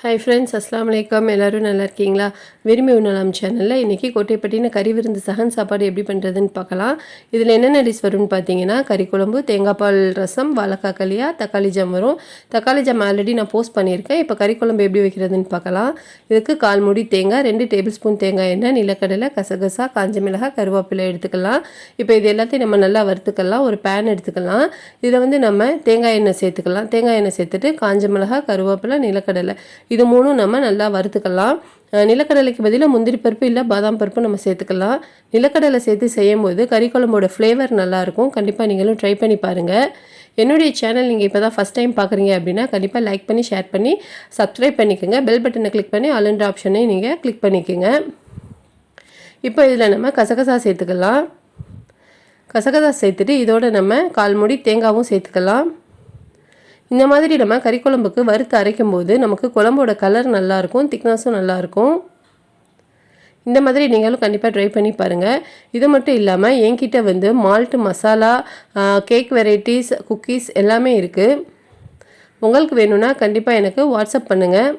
Hi friends அஸ்லாம் வலைக்கம் எல்லோரும் நல்லா இருக்கீங்களா? விரும்பி உணலாம் சேனலில் இன்றைக்கி கோட்டைப்பட்டின கறி விருந்து சகன் சாப்பாடு எப்படி பண்ணுறதுன்னு பார்க்கலாம். இதில் என்னென்ன டிஷ் வரும்னு பார்த்தீங்கன்னா கறி குழம்பு தேங்காய் பால் ரசம் வாழைக்காய் களியா தக்காளி ஜாம் வரும். தக்காளி ஜாம் ஆல்ரெடி நான் போஸ்ட் பண்ணியிருக்கேன். இப்போ கறி குழம்பு எப்படி வைக்கிறதுன்னு பார்க்கலாம். இதுக்கு கால் மூடி தேங்காய் ரெண்டு டேபிள் ஸ்பூன் தேங்காய் எண்ணெய் நிலக்கடலை கசகசா காஞ்ச மிளகாய் கருவேப்பிலை எடுத்துக்கலாம். இப்போ இது எல்லாத்தையும் நம்ம நல்லா வறுத்துக்கலாம். ஒரு பேன் எடுத்துக்கலாம். இதில் வந்து நம்ம தேங்காய் எண்ணெய் சேர்த்துக்கலாம். தேங்காய் எண்ணெய் சேர்த்துட்டு காஞ்ச மிளகாய் கருவேப்பிலை நிலக்கடலை இது மூணும் நம்ம நல்லா வறுத்துக்கலாம். நிலக்கடலைக்கு பதிலாக முந்திரி பருப்பு இல்லை பாதாம் பருப்பு நம்ம சேர்த்துக்கலாம். நிலக்கடலை சேர்த்து செய்யும்போது கறி குழம்போட ஃப்ளேவர் நல்லாயிருக்கும் கண்டிப்பாக நீங்களும் ட்ரை பண்ணி பாருங்கள் என்னுடைய சேனல் நீங்கள் இப்போ தான் ஃபஸ்ட் டைம் பார்க்குறீங்க அப்படின்னா கண்டிப்பாக லைக் பண்ணி ஷேர் பண்ணி சப்ஸ்கிரைப் பண்ணிக்கோங்க. பெல் பட்டனை கிளிக் பண்ணி அலன்ற ஆப்ஷனையும் நீங்கள் கிளிக் பண்ணிக்கோங்க. இப்போ இதில் நம்ம கசகசா சேர்த்துக்கலாம். கசகசா சேர்த்துட்டு இதோட நம்ம கால் மூடி தேங்காவும் சேர்த்துக்கலாம். இந்த மாதிரி நம்ம கறி குழம்புக்கு வறுத்து அரைக்கும் போது நமக்கு குழம்போட கலர் நல்லாயிருக்கும் திக்னஸும் நல்லாயிருக்கும். இந்த மாதிரி நீங்களும் கண்டிப்பாக ட்ரை பண்ணி பாருங்கள் இது மட்டும் இல்லாமல் என்கிட்ட வந்து malt masala cake varieties cookies எல்லாமே இருக்குது உங்களுக்கு வேணும்னா கண்டிப்பாக எனக்கு வாட்ஸ்அப் பண்ணுங்கள்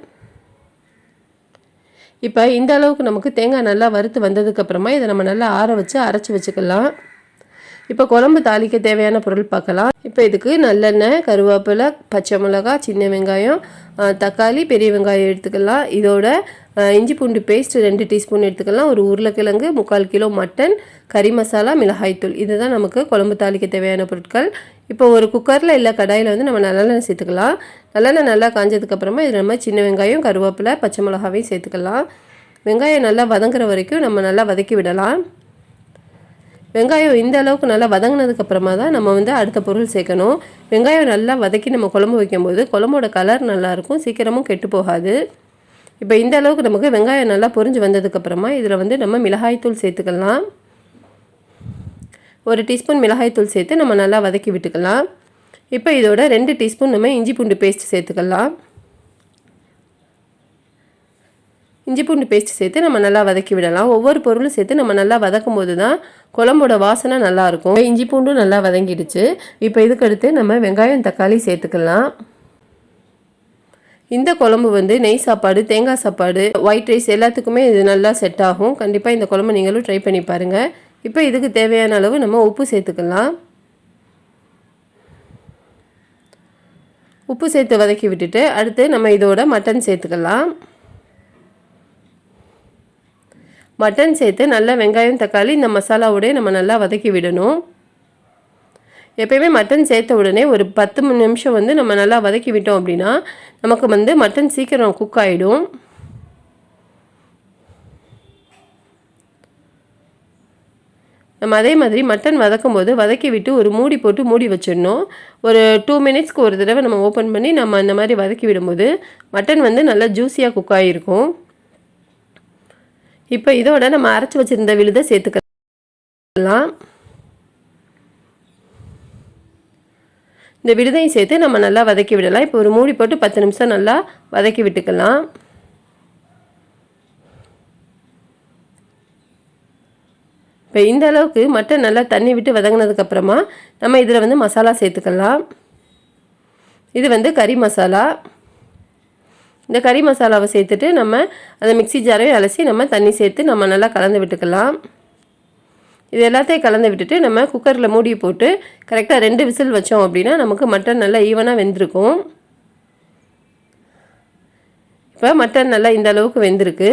இப்போ இந்த அளவுக்கு நமக்கு தேங்காய் நல்லா வறுத்து வந்ததுக்கப்புறமா இதை நம்ம நல்லா ஆற வச்சு அரைச்சி வச்சுக்கலாம். இப்போ குழம்பு தாளிக்க தேவையான பொருள் பார்க்கலாம். இப்போ இதுக்கு நல்லெண்ணெய் கருவேப்பிலை பச்சை மிளகா சின்ன வெங்காயம் தக்காளி பெரிய வெங்காயம் எடுத்துக்கலாம். இதோட இஞ்சி பூண்டு பேஸ்ட் ரெண்டு டீஸ்பூன் எடுத்துக்கலாம். ஒரு உருளைக்கிழங்கு முக்கால் கிலோ மட்டன் கறி மசாலா மிளகாய்த்தூள் இதுதான் நமக்கு குழம்பு தாளிக்க தேவையான பொருட்கள். இப்போ ஒரு குக்கரில் இல்லை கடாயில் வந்து நம்ம நல்லெண்ணெய் சேர்த்துக்கலாம். நல்லெண்ணெய் நல்லா காஞ்சதுக்கப்புறமா இதில் நம்ம சின்ன வெங்காயம் கருவேப்பிலை பச்சை மிளகாவையும் சேர்த்துக்கலாம். வெங்காயம் நல்லா வதங்குற வரைக்கும் நம்ம நல்லா வதக்கி விடலாம். வெங்காயம் இந்த அளவுக்கு நல்லா வதங்கினதுக்கு அப்புறமா தான் நம்ம வந்து அடுத்த பொருள் சேர்க்கணும். வெங்காயம் நல்லா வதக்கி நம்ம குழம்பு வைக்கும்போது குழம்போட கலர் நல்லாயிருக்கும் சீக்கிரமும் கெட்டு போகாது. இப்போ இந்த அளவுக்கு நமக்கு வெங்காயம் நல்லா பொரிஞ்சு வந்ததுக்கப்புறமா இதில் வந்து நம்ம மிளகாய்த்தூள் சேர்த்துக்கலாம். ஒரு டீஸ்பூன் மிளகாய்த்தூள் சேர்த்து நம்ம நல்லா வதக்கி விட்டுக்கலாம். இப்போ இதோட ரெண்டு டீஸ்பூன் நம்ம இஞ்சி பூண்டு பேஸ்ட் சேர்த்துக்கலாம். இஞ்சி பூண்டு பேஸ்ட் சேர்த்து நம்ம நல்லா வதக்கி விடலாம். ஒவ்வொரு பொருளும் சேர்த்து நம்ம நல்லா வதக்கும் போது தான் குழம்போட வாசனை நல்லாயிருக்கும் இஞ்சி பூண்டும் நல்லா வதங்கிடுச்சு. இப்போ இதுக்கடுத்து நம்ம வெங்காயம் தக்காளி சேர்த்துக்கலாம். இந்த குழம்பு வந்து நெய் சாப்பாடு தேங்காய் சாப்பாடு ஒயிட் ரைஸ் எல்லாத்துக்குமே இது நல்லா செட் ஆகும். கண்டிப்பாக இந்த குழம்பு நீங்களும் ட்ரை பண்ணி பாருங்கள் இப்போ இதுக்கு தேவையான அளவு நம்ம உப்பு சேர்த்துக்கலாம். உப்பு சேர்த்து வதக்கி விட்டுட்டு அடுத்து நம்ம இதோட மட்டன் சேர்த்துக்கலாம். மட்டன் சேர்த்து நல்லா வெங்காயம் தக்காளி இந்த மசாலாவோடய நம்ம நல்லா வதக்கி விடணும். எப்பயுமே மட்டன் சேர்த்த உடனே ஒரு பத்து நிமிஷம் வந்து நம்ம நல்லா வதக்கி விட்டோம் அப்படின்னா நமக்கு வந்து மட்டன் சீக்கிரம் குக் ஆகிடும் நம்ம அதே மாதிரி மட்டன் வதக்கும் போது வதக்கி விட்டு ஒரு மூடி போட்டு மூடி வச்சிடணும். ஒரு டூ மினிட்ஸ்க்கு ஒரு தடவை நம்ம ஓப்பன் பண்ணி நம்ம அந்த மாதிரி வதக்கி விடும்போது மட்டன் வந்து நல்லா ஜூஸியாக குக் ஆகிருக்கும் இப்போ இதோட நம்ம அரைச்சி வச்சுருந்த விழுதை சேர்த்துக்கலாம். இந்த விழுதையும் சேர்த்து நம்ம நல்லா வதக்கி விடலாம். இப்போ ஒரு மூடி போட்டு பத்து நிமிஷம் நல்லா வதக்கி விட்டுக்கலாம். இப்போ இந்த அளவுக்கு மட்டன் நல்லா தண்ணி விட்டு வதங்கினதுக்கப்புறமா நம்ம இதில் வந்து மசாலா சேர்த்துக்கலாம். இது வந்து கறி மசாலா. இந்த கறி மசாலாவை சேர்த்துட்டு நம்ம அதை மிக்சி ஜாரையும் அலசி நம்ம தண்ணி சேர்த்து நம்ம நல்லா கலந்து விட்டுக்கலாம். இது எல்லாத்தையும் கலந்து விட்டுட்டு நம்ம குக்கரில் மூடி போட்டு கரெக்டாக ரெண்டு விசில் வச்சோம் அப்படின்னா நமக்கு மட்டன் நல்லா ஈவனாக வெந்திருக்கும். இப்போ மட்டன் நல்லா இந்த அளவுக்கு வெந்திருக்கு.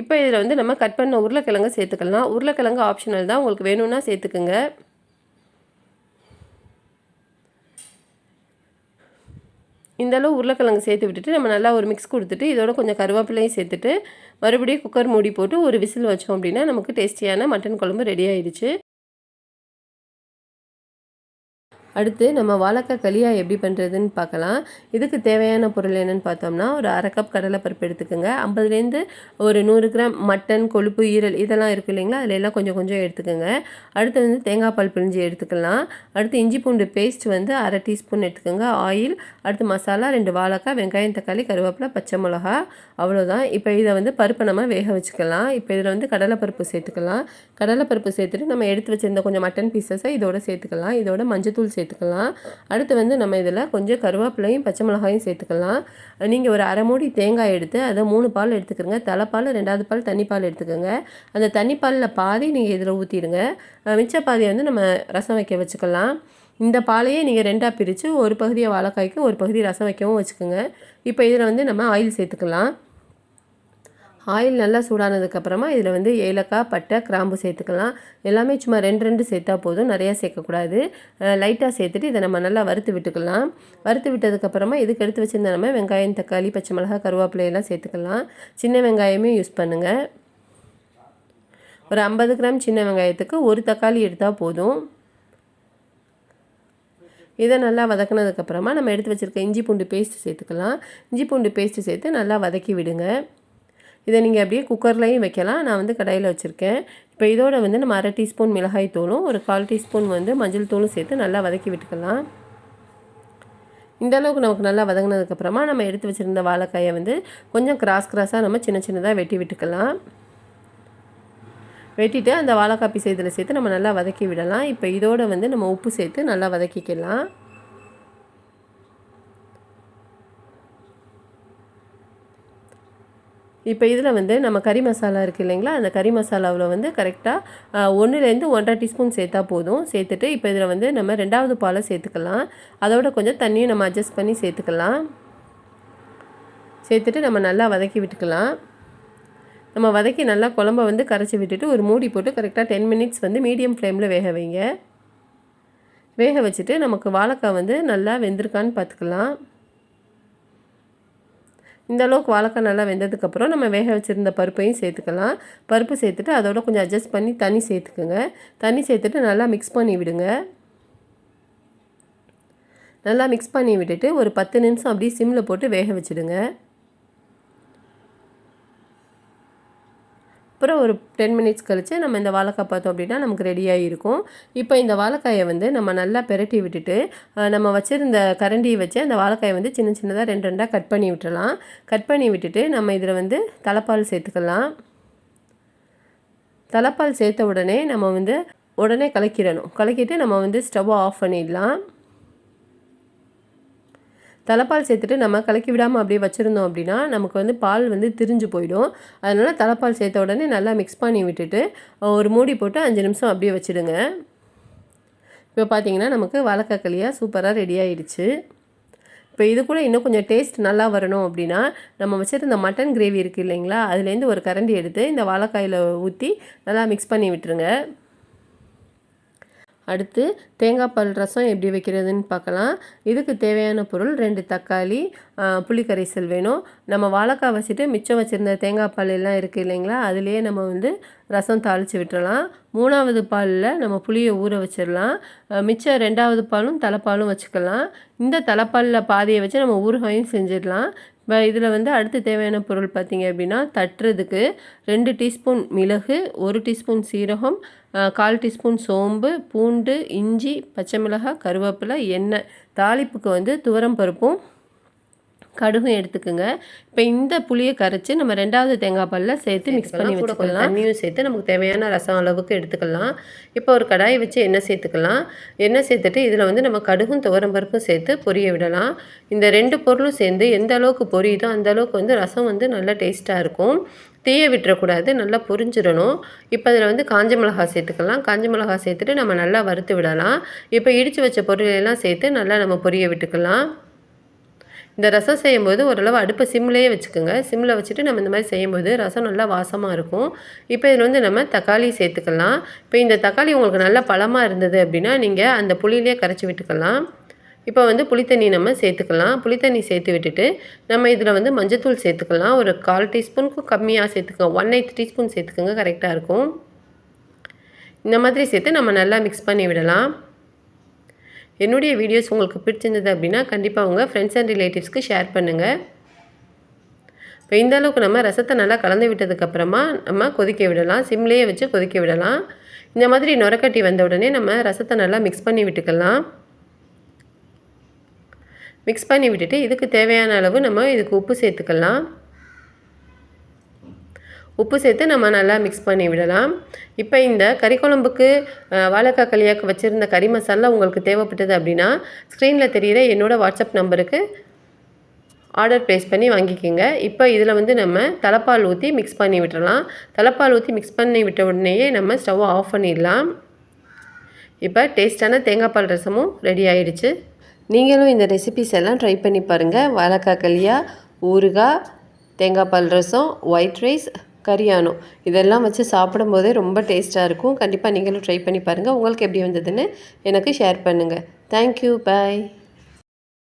இப்போ இதில் வந்து நம்ம கட் பண்ண உருளைக்கிழங்கு சேர்த்துக்கலாம். உருளைக்கிழங்கு ஆப்ஷனல் தான். உங்களுக்கு வேணும்னா சேர்த்துக்குங்க. இந்த அளவு உருளைக்கிழங்கு சேர்த்து விட்டுட்டு நம்ம நல்லா ஒரு மிக்ஸ் கொடுத்துட்டு இதோட கொஞ்சம் கருவேப்பிலையும் சேர்த்துட்டு மறுபடியும் குக்கர் மூடி போட்டு ஒரு விசில் வச்சோம் அப்படின்னா நமக்கு டேஸ்டியான மட்டன் குழம்பு ரெடி ஆயிடுச்சு. அடுத்து நம்ம வாழைக்காய் களியா எப்படி பண்ணுறதுன்னு பார்க்கலாம். இதுக்கு தேவையான பொருள் என்னென்னு பார்த்தோம்னா ஒரு அரை கப் கடலைப்பருப்பு எடுத்துக்கோங்க. ஐம்பதுலேருந்து ஒரு நூறு கிராம் மட்டன் கொழுப்பு ஈரல் இதெல்லாம் இருக்குது இல்லைங்களா? அதில் எல்லாம் கொஞ்சம் கொஞ்சம் எடுத்துக்கோங்க. அடுத்து வந்து தேங்காய் பால் பிழிஞ்சு எடுத்துக்கலாம். அடுத்து இஞ்சி பூண்டு பேஸ்ட் வந்து அரை டீஸ்பூன் எடுத்துக்கோங்க. ஆயில் அடுத்து மசாலா ரெண்டு வாழைக்காய் வெங்காயம் தக்காளி கருவேப்பிலை பச்சை மிளகா அவ்வளோதான் இப்போ இதை வந்து பருப்பை நம்ம வேக வச்சுக்கலாம். இப்போ இதில் வந்து கடலைப்பருப்பு சேர்த்துக்கலாம். கடலைப்பருப்பு சேர்த்துட்டு நம்ம எடுத்து வச்சுருந்த கொஞ்சம் மட்டன் பீசஸை இதோட சேர்த்துக்கலாம். இதோட மஞ்சத்தூள் சேர்த்து சேர்த்துக்கலாம். அடுத்து வந்து நம்ம இதில் கொஞ்சம் கருவேப்பிலையும் பச்சை மிளகாயும் சேர்த்துக்கலாம். நீங்கள் ஒரு அரை மூடி தேங்காய் எடுத்து அதை மூணு பால் எடுத்துக்கிறங்க தலைப்பால் ரெண்டாவது பால் தண்ணி பால் எடுத்துக்கோங்க. அந்த தண்ணி பாலில் பாதி நீங்கள் இதில் ஊற்றிடுங்க. மிச்ச பாதியை வந்து நம்ம ரசம் வைக்க வச்சுக்கலாம். இந்த பாலையே நீங்கள் ரெண்டாக பிரித்து ஒரு பகுதியை வாழைக்காய்க்கும் ஒரு பகுதி ரசம் வைக்கவும் வச்சுக்கோங்க. இப்போ இதில் வந்து நம்ம ஆயில் சேர்த்துக்கலாம். ஆயில் நல்லா சூடானதுக்கப்புறமா இதில் வந்து ஏலக்காய் பட்டை கிராம்பு சேர்த்துக்கலாம். எல்லாமே சும்மா ரெண்டு ரெண்டு சேர்த்தா போதும். நிறையா சேர்க்கக்கூடாது லைட்டாக சேர்த்துட்டு இதை நம்ம நல்லா வறுத்து விட்டுக்கலாம். வறுத்து விட்டதுக்கப்புறமா இதுக்கு எடுத்து வச்சுருந்த நம்ம வெங்காயம் தக்காளி பச்சை மிளகா கருவேப்பிலையெல்லாம் சேர்த்துக்கலாம். சின்ன வெங்காயமே யூஸ் பண்ணுங்கள் ஒரு ஐம்பது கிராம் சின்ன வெங்காயத்துக்கு ஒரு தக்காளி எடுத்தால் போதும். இதை நல்லா வதக்கினதுக்கப்புறமா நம்ம எடுத்து வச்சுருக்க இஞ்சி பூண்டு பேஸ்ட்டு சேர்த்துக்கலாம். இஞ்சி பூண்டு பேஸ்ட்டு சேர்த்து நல்லா வதக்கி விடுங்க. இதை நீங்கள் அப்படியே குக்கர்லேயும் வைக்கலாம். நான் வந்து கடையில் வச்சுருக்கேன். இப்போ இதோட வந்து நம்ம அரை டீஸ்பூன் மிளகாய் தூளும் ஒரு கால் டீஸ்பூன் வந்து மஞ்சள் தூளும் சேர்த்து நல்லா வதக்கி விட்டுக்கலாம். இந்த அளவுக்கு நமக்கு நல்லா வதங்கினதுக்கப்புறமா நம்ம எடுத்து வச்சுருந்த வாழைக்காயை வந்து கொஞ்சம் கிராஸ் கிராஸாக நம்ம சின்ன சின்னதாக வெட்டி விட்டுக்கலாம். வெட்டிட்டு அந்த வாழைக்காய் பீஸ் இதில் சேர்த்து நம்ம நல்லா வதக்கி விடலாம். இப்போ இதோடு வந்து நம்ம உப்பு சேர்த்து நல்லா வதக்கிக்கலாம். இப்போ இதில் வந்து நம்ம கறி மசாலா இருக்குது இல்லைங்களா? அந்த கறி மசாலாவில் வந்து கரெக்டாக ஒன்றுலேருந்து ஒன்றரை டீஸ்பூன் சேர்த்தா போதும். சேர்த்துட்டு இப்போ இதில் வந்து நம்ம ரெண்டாவது பாலை சேர்த்துக்கலாம். அதோட கொஞ்சம் தண்ணியும் நம்ம அட்ஜஸ்ட் பண்ணி சேர்த்துக்கலாம். சேர்த்துட்டு நம்ம நல்லா வதக்கி விட்டுக்கலாம். நம்ம வதக்கி நல்லா குழம்ப வந்து கரைச்சி விட்டுட்டு ஒரு மூடி போட்டு கரெக்டாக டென் மினிட்ஸ் வந்து மீடியம் ஃப்ளேமில் வேக வைங்க. வேக வச்சுட்டு நமக்கு வாழைக்காய் வந்து நல்லா வெந்திருக்கான்னு பார்த்துக்கலாம். இந்தளவுக்கு வாழைக்காய் நல்லா வெந்ததுக்கப்புறம் நம்ம வேக வச்சுருந்த பருப்பையும் சேர்த்துக்கலாம். பருப்பு சேர்த்துட்டு அதோட கொஞ்சம் அட்ஜஸ்ட் பண்ணி தண்ணி சேர்த்துக்குங்க. தண்ணி சேர்த்துட்டு நல்லா மிக்ஸ் பண்ணி விடுங்க. நல்லா மிக்ஸ் பண்ணி விட்டுட்டு ஒரு பத்து நிமிஷம் அப்படியே சிம்மில் போட்டு வேக வச்சுடுங்க. அப்புறம் ஒரு டென் மினிட்ஸ் கழித்து நம்ம இந்த வாழைக்காய் பார்த்தோம் அப்படின்னா நமக்கு ரெடியாக இருக்கும். இப்போ இந்த வாழைக்காயை வந்து நம்ம நல்லா பெரட்டி விட்டுட்டு நம்ம வச்சுருந்த கரண்டியை வச்சு அந்த வாழைக்காயை வந்து சின்ன சின்னதாக ரெண்டு ரெண்டாக கட் பண்ணி விட்டுறலாம். கட் பண்ணி விட்டுட்டு நம்ம இதில் வந்து தலைப்பால் சேர்த்துக்கலாம். தலைப்பால் சேர்த்த உடனே நம்ம வந்து உடனே கலக்கிடணும். கலக்கிட்டு நம்ம வந்து ஸ்டவ்வை ஆஃப் பண்ணிடலாம். தலைப்பால் சேர்த்துட்டு நம்ம கலக்கி விடாமல் அப்படியே வச்சுருந்தோம் அப்படின்னா நமக்கு வந்து பால் வந்து திரிஞ்சு போயிடும். அதனால் தலைப்பால் சேர்த்த உடனே நல்லா மிக்ஸ் பண்ணி விட்டுட்டு ஒரு மூடி போட்டு அஞ்சு நிமிஷம் அப்படியே வச்சுடுங்க. இப்போ பார்த்தீங்கன்னா நமக்கு வாழைக்காக்களியாக சூப்பராக ரெடி ஆயிடுச்சு. இப்போ இது கூட இன்னும் கொஞ்சம் டேஸ்ட் நல்லா வரணும் அப்படின்னா நம்ம வச்சுருந்த மட்டன் கிரேவி இருக்குது இல்லைங்களா? அதுலேருந்து ஒரு கரண்டி எடுத்து இந்த வாழைக்காயில் ஊற்றி நல்லா மிக்ஸ் பண்ணி விட்டுருங்க. அடுத்து தேங்காய் பால் ரசம் எப்படி வைக்கிறதுன்னு பார்க்கலாம். இதுக்கு தேவையான பொருள் ரெண்டு தக்காளி புளிக்கரைசல் வேணும். நம்ம வாழைக்காய் வச்சுட்டு மிச்சம் வச்சுருந்த தேங்காய் பால் எல்லாம் இருக்குது இல்லைங்களா? அதுலேயே நம்ம வந்து ரசம் தாளித்து விட்டுறலாம். மூணாவது பாலில் நம்ம புளியை ஊற வச்சிடலாம். மிச்சம் ரெண்டாவது பாலும் தலைப்பாலும் வச்சுக்கலாம். இந்த தலைப்பாலில் பாதியை வச்சு நம்ம ஊறுகாயும் செஞ்சிடலாம். இதில் வந்து அடுத்து தேவையான பொருள் பார்த்திங்க அப்படின்னா தட்டுறதுக்கு ரெண்டு டீஸ்பூன் மிளகு ஒரு டீஸ்பூன் சீரகம் கால் டீஸ்பூன் சோம்பு பூண்டு இஞ்சி பச்சை மிளகாய் கருவேப்பிலை எண்ணெய். தாளிப்புக்கு வந்து துவரம் பருப்பும் கடுகும் எடுத்துக்கோங்க. இப்போ இந்த புளியை கரைச்சி நம்ம ரெண்டாவது தேங்காய் பாலில் சேர்த்து மிக்ஸ் பண்ணி வச்சுக்கலாம். தண்ணியும் சேர்த்து நமக்கு தேவையான ரசம் அளவுக்கு எடுத்துக்கலாம். இப்போ ஒரு கடாயை வச்சு எண்ணெய் சேர்த்துக்கலாம். எண்ணெய் சேர்த்துட்டு இதில் வந்து நம்ம கடுகும் துவரம் பருப்பும் சேர்த்து பொரிய விடலாம். இந்த ரெண்டு பொருளும் சேர்ந்து எந்த அளவுக்கு பொரியுதோ அந்த அளவுக்கு வந்து ரசம் வந்து நல்லா டேஸ்ட்டாக இருக்கும். தீய விட்டுறக்கூடாது நல்லா பொரிஞ்சிடணும். இப்போ அதில் வந்து காஞ்ச மிளகா சேர்த்துக்கலாம். காஞ்ச மிளகா சேர்த்துட்டு நம்ம நல்லா வறுத்து விடலாம். இப்போ இடித்து வச்ச பொருளெல்லாம் சேர்த்து நல்லா நம்ம பொரிய விட்டுக்கலாம். இந்த ரசம் செய்யும்போது ஓரளவு அடுப்பை சிம்லேயே வச்சுக்கோங்க. சிம்மில் வச்சுட்டு நம்ம இந்த மாதிரி செய்யும்போது ரசம் நல்லா வாசமாக இருக்கும். இப்போ இதில் வந்து நம்ம தக்காளி சேர்த்துக்கலாம். இப்போ இந்த தக்காளி உங்களுக்கு நல்லா பழமாக இருந்தது அப்படின்னா நீங்கள் அந்த புளியிலே கரைச்சி விட்டுக்கலாம். இப்போ வந்து புளித்தண்ணி நம்ம சேர்த்துக்கலாம். புளித்தண்ணி சேர்த்து விட்டுட்டு நம்ம இதில் வந்து மஞ்சத்தூள் சேர்த்துக்கலாம். ஒரு கால் டீஸ்பூனுக்கும் கம்மியாக சேர்த்துக்கோங்க. ஒன் எயிட் டீஸ்பூன் சேர்த்துக்கோங்க. கரெக்டாக இருக்கும். இந்த மாதிரி சேர்த்து நம்ம நல்லா மிக்ஸ் பண்ணி விடலாம். என்னுடைய வீடியோஸ் உங்களுக்கு பிடிச்சிருந்தது அப்படின்னா கண்டிப்பாக உங்கள் ஃப்ரெண்ட்ஸ் அண்ட் ரிலேட்டிவ்ஸ்க்கு ஷேர் பண்ணுங்கள் இப்போ இந்த அளவுக்கு நம்ம ரசத்தை நல்லா கலந்து விட்டதுக்கப்புறமா நம்ம கொதிக்க விடலாம். சிம்லேயே வச்சு கொதிக்க விடலாம். இந்த மாதிரி நுரக்கட்டி வந்த உடனே நம்ம ரசத்தை நல்லா மிக்ஸ் பண்ணி விட்டுக்கலாம். மிக்ஸ் பண்ணி விட்டுட்டு இதுக்கு தேவையான அளவு நம்ம இதுக்கு உப்பு சேர்த்துக்கலாம். உப்பு சேர்த்து நம்ம நல்லா மிக்ஸ் பண்ணி விடலாம். இப்போ இந்த கறி குழம்புக்கு வாழைக்காய் களியாக்கு வச்சுருந்த கறி மசாலா உங்களுக்கு தேவைப்பட்டது அப்படின்னா ஸ்க்ரீனில் தெரிகிற என்னோடய வாட்ஸ்அப் நம்பருக்கு ஆர்டர் ப்ளேஸ் பண்ணி வாங்கிக்கோங்க. இப்போ இதில் வந்து நம்ம தலைப்பால் ஊற்றி மிக்ஸ் பண்ணி விட்டுறலாம். தலைப்பால் ஊற்றி மிக்ஸ் பண்ணி விட்ட உடனேயே நம்ம ஸ்டவ்வை ஆஃப் பண்ணிடலாம். இப்போ டேஸ்டான தேங்காய் பால் ரசமும் ரெடி ஆயிடுச்சு. நீங்களும் இந்த ரெசிபிஸ் எல்லாம் ட்ரை பண்ணி பாருங்கள் வாழைக்காய் களியா ஊறுகாய் தேங்காய் பால் ரசம் ஒயிட் ரைஸ் கரியானோ. இதெல்லாம் வச்சு சாப்பிடும்போதே ரொம்ப டேஸ்ட்டாக இருக்கும். கண்டிப்பாக நீங்களும் ட்ரை பண்ணி பாருங்கள் உங்களுக்கு எப்படி வந்ததுன்னு எனக்கு ஷேர் பண்ணுங்கள் தேங்க்யூ பாய்